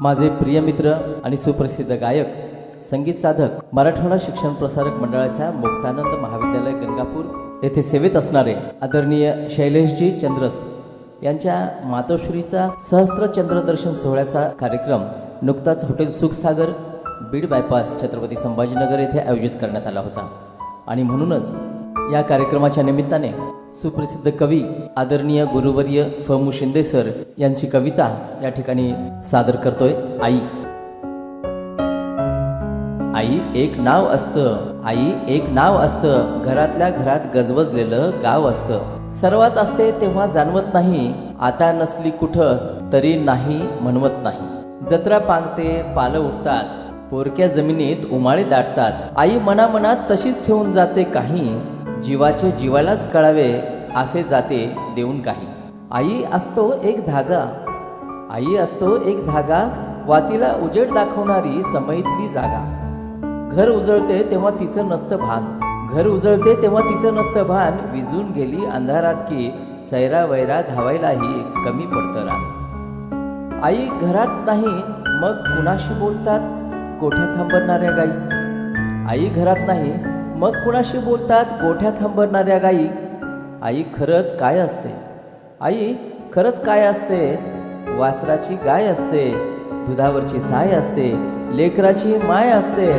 माझे प्रिय मित्र आणि सुप्रसिद्ध गायक संगीत साधक मराठवाडा शिक्षण प्रसारक मंडळाच्या मुक्तानंद महाविद्यालय गंगापूर येथे सेवेत असणारे आदरणीय शैलेशजी चंद्रस यांच्या मातोश्रीचा सहस्त्र चंद्रदर्शन सोहळ्याचा कार्यक्रम नुकताच हॉटेल सुखसागर बीड बायपास छत्रपती संभाजीनगर येथे आयोजित करण्यात आला होता. आणि म्हणूनच या कार्यक्रमाच्या निमित्ताने सुप्रसिद्ध कवी आदरणीय गुरुवर्य फ मु शिंदे सर यांची कविता या ठिकाणी सादर करतोय. आई. आई एक नाव असतं. आई एक नाव असतं. घरातल्या घरात गजबजलेलं गाव असतं. सर्वात असते तेव्हा जाणवत नाही आता नसली कुठंच तरी नाही म्हणवत नाही. जत्रा पांगते पालं उठतात पोरक्या जमिनीत उमाळे दाटतात. आई मनामनात तशीच ठेवून जाते काही जीवाचे जीवालाच कळावे असे जाते देऊन काही. आई असतो एक धागा. आई असतो एक धागा वातीला उजेड दाखवणारी समयीतली जागा. घर उजळते तेव्हा तिचं नसतं भान. घर उजळते तेव्हा तिचं नसतं भान. विजून गेली अंधारात की सैरा वैरा धावायलाही कमी पडतं रान. आई घरात नाही मग कुणाशी बोलतात? गोठ्यात थांबणाऱ्या गाई? आई घरात नाही मग कुणाशी बोलतात? गोठ्यात थांबणाऱ्या गाई. आई खरंच काय असते? आई खरंच काय असते? वासराची गाय असते दुधावरची साय असते लेकराची माय असते.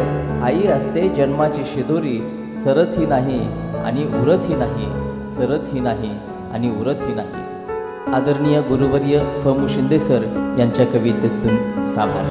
आई असते जन्माची शिदोरी सरतही नाही आणि उरतही नाही सरतही नाही आणि उरतही नाही. आदरणीय गुरुवर्य फ. मु. शिंदे सर यांच्या कवितेतून साभार.